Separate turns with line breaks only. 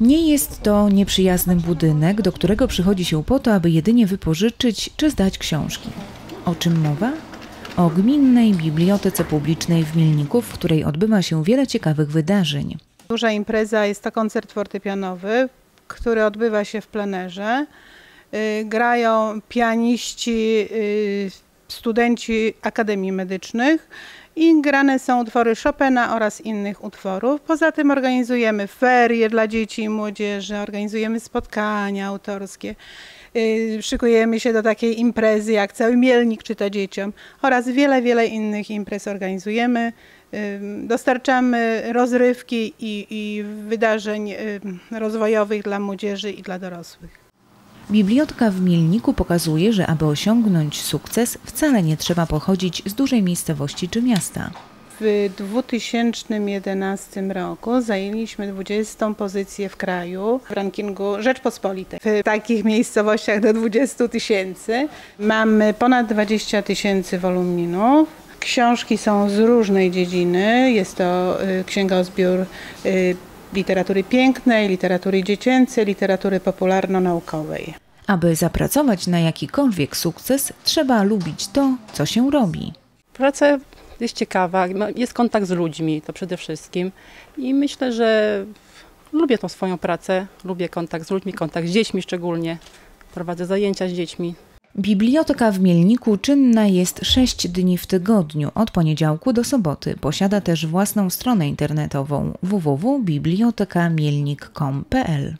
Nie jest to nieprzyjazny budynek, do którego przychodzi się po to, aby jedynie wypożyczyć czy zdać książki. O czym mowa? O gminnej bibliotece publicznej w Milniku, w której odbywa się wiele ciekawych wydarzeń.
Duża impreza jest to koncert fortepianowy, który odbywa się w plenerze. Y, Grają pianiści, y, studenci Akademii Medycznych i grane są utwory Chopina oraz innych utworów. Poza tym organizujemy ferie dla dzieci i młodzieży, organizujemy spotkania autorskie. y, Szykujemy się do takiej imprezy jak cały Mielnik czyta dzieciom oraz wiele, wiele innych imprez organizujemy. Y, Dostarczamy rozrywki i, i wydarzeń y, rozwojowych dla młodzieży i dla dorosłych.
Bibliotka w Milniku pokazuje, że aby osiągnąć sukces, wcale nie trzeba pochodzić z dużej miejscowości czy miasta.
W 2011 roku zajęliśmy 20 pozycję w kraju w rankingu Rzeczpospolitej. W takich miejscowościach do 20 tysięcy mamy ponad 20 tysięcy woluminów. Książki są z różnej dziedziny. Jest to y, księgozbiór y, literatury pięknej, literatury dziecięcej, literatury popularno-naukowej.
Aby zapracować na jakikolwiek sukces, trzeba lubić to, co się robi.
Praca jest ciekawa, ma- jest kontakt z ludźmi, to przede wszystkim. I myślę, że lubię tą swoją pracę, lubię kontakt z ludźmi, kontakt z dziećmi szczególnie. Prowadzę zajęcia z dziećmi.
Biblioteka w Mielniku czynna jest 6 dni w tygodniu, od poniedziałku do soboty. Posiada też własną stronę internetową www.bibliotekamielnik.com.pl.